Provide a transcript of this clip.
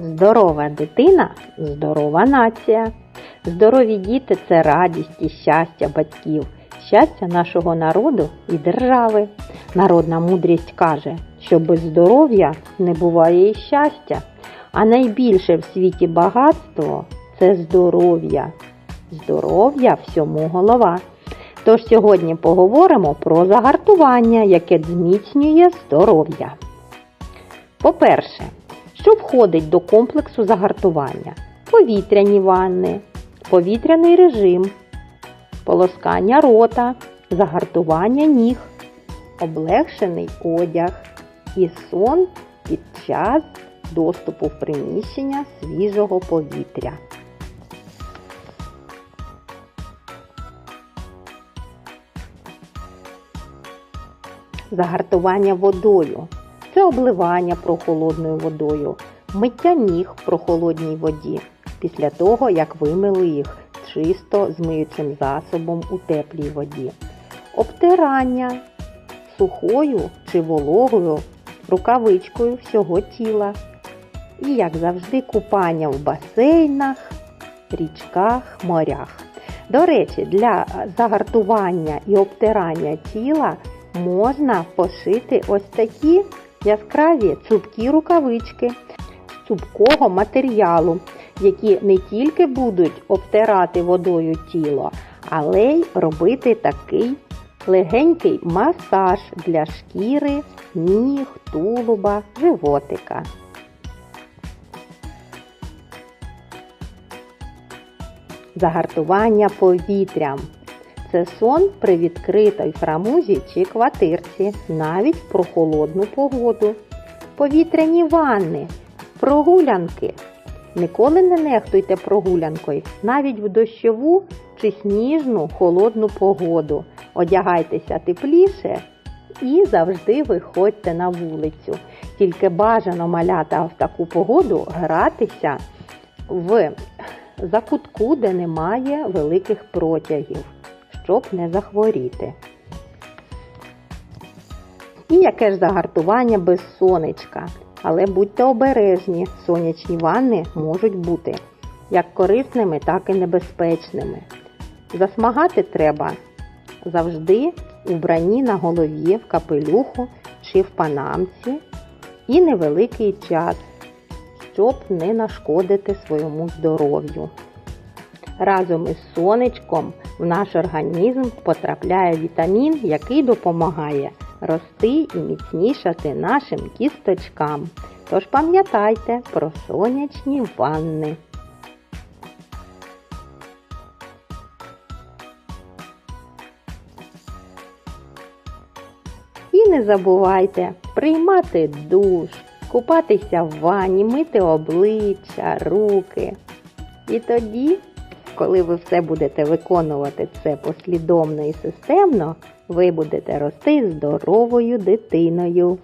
Здорова дитина здорова нація. Здорові діти це радість і щастя батьків, щастя нашого народу і держави. Народна мудрість каже, що без здоров'я не буває і щастя, а найбільше в світі багатство це здоров'я. Здоров'я всьому голова. Тож сьогодні поговоримо про загартування, яке зміцнює здоров'я. По-перше, що входить до комплексу загартування? Повітряні ванни, повітряний режим, полоскання рота, загартування ніг, облегшений одяг і сон під час доступу в приміщення свіжого повітря. Загартування водою це обливання прохолодною водою, миття ніг в прохолодній воді після того, як вимили їх чисто з миючим засобом у теплій воді, обтирання сухою чи вологою рукавичкою всього тіла. І, як завжди, купання в басейнах, річках, морях. До речі, для загартування і обтирання тіла можна пошити ось такі яскраві цупкі рукавички цупкого матеріалу, які не тільки будуть обтирати водою тіло, але й робити такий легенький масаж для шкіри, ніг, тулуба, животика. Загартування повітрям. Це сон при відкритій фрамузі чи квартирці, навіть в прохолодну погоду. Повітряні ванни, прогулянки. Ніколи не нехтуйте прогулянкою, навіть в дощову чи сніжну холодну погоду. Одягайтеся тепліше і завжди виходьте на вулицю. Тільки бажано малята в таку погоду гратися в закутку, де немає великих протягів щоб не захворіти. І яке ж загартування без сонечка. Але будьте обережні, сонячні ванни можуть бути як корисними, так і небезпечними. Засмагати треба завжди у бранні на голові, в капелюху чи в панамці і невеликий час, щоб не нашкодити своєму здоров'ю. Разом із сонечком в наш організм потрапляє вітамін, який допомагає рости і міцнішати нашим кісточкам. Тож пам'ятайте про сонячні ванни. І не забувайте приймати душ, купатися в ванні, мити обличчя, руки. І тоді коли ви все будете виконувати це послідовно і системно, ви будете рости здоровою дитиною.